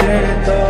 মাঝে তব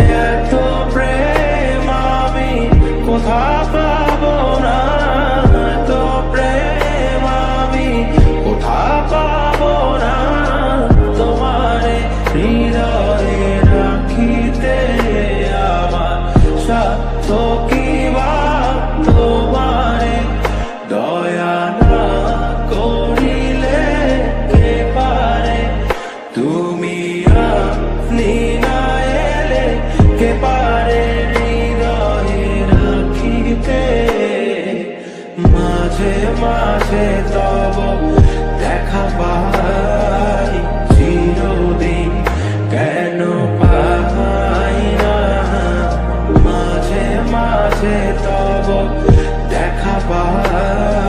থাকতে পারে হৃদয়ে রাখিতে মাঝে মাঝে তব দেখা পাই চিরদিন কেন পাই মাঝে মাঝে তব দেখা পাই